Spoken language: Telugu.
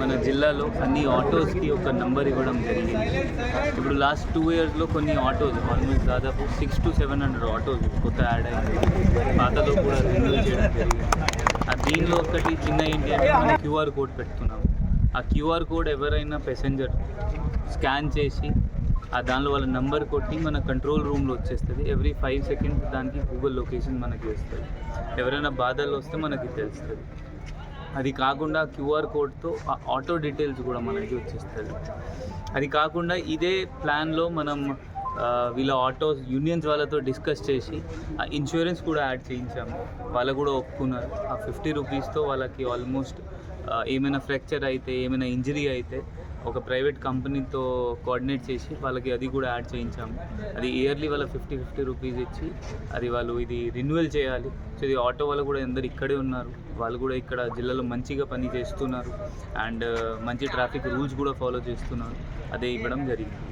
మన జిల్లాలో అన్ని ఆటోస్కి ఒక నంబర్ ఇవ్వడం జరిగింది. ఇప్పుడు లాస్ట్ టూ ఇయర్స్లో కొన్ని ఆటోస్ ఆల్మోస్ట్ దాదాపు six to seven hundred autos కొత్త యాడ్ అయింది పాతలో కూడా రెన్యూల్ చేయడం జరిగింది. ఆ దీనిలో ఒకటి చిన్న ఏంటి అంటే మనం క్యూఆర్ కోడ్ పెడుతున్నాం ఆ క్యూఆర్ కోడ్ ఎవరైనా ప్యాసెంజర్ స్కాన్ చేసి ఆ దానిలో వాళ్ళ నంబర్ కొట్టి మన కంట్రోల్ రూమ్లో వచ్చేస్తుంది. ఎవ్రీ ఫైవ్ సెకండ్స్ దానికి గూగుల్ లొకేషన్ మనకి వస్తుంది. ఎవరైనా బాధలు వస్తే మనకి తెలుస్తుంది. అది కాకుండా క్యూఆర్ కోడ్తో ఆటో డీటెయిల్స్ కూడా మనకి వచ్చేస్తుంది అది కాకుండా ఇదే ప్లాన్లో మనం వీళ్ళ ఆటో యూనియన్స్ వాళ్ళతో డిస్కస్ చేసి ఆ ఇన్సూరెన్స్ కూడా యాడ్ చేయించాము. వాళ్ళు కూడా ఒప్పుకున్నారు. ఆ ఫిఫ్టీ రూపీస్తో వాళ్ళకి ఆల్మోస్ట్ ఏమైనా ఫ్రాక్చర్ అయితే ఏమైనా ఇంజరీ అయితే ఒక ప్రైవేట్ కంపెనీతో కోఆర్డినేట్ చేసి వాళ్ళకి అది కూడా యాడ్ చేయించాము. అది ఇయర్లీ వాళ్ళ ఫిఫ్టీ ఫిఫ్టీ రూపీస్ ఇచ్చి అది వాళ్ళు ఇది రిన్యువల్ చేయాలి. సో ఇది ఆటో వాళ్ళు కూడా అందరు ఇక్కడే ఉన్నారు. వాళ్ళు కూడా ఇక్కడ జిల్లాలో మంచిగా పని చేస్తున్నారు. అండ్ మంచి ట్రాఫిక్ రూల్స్ కూడా ఫాలో చేస్తున్నారు. అదే ఇవ్వడం జరిగింది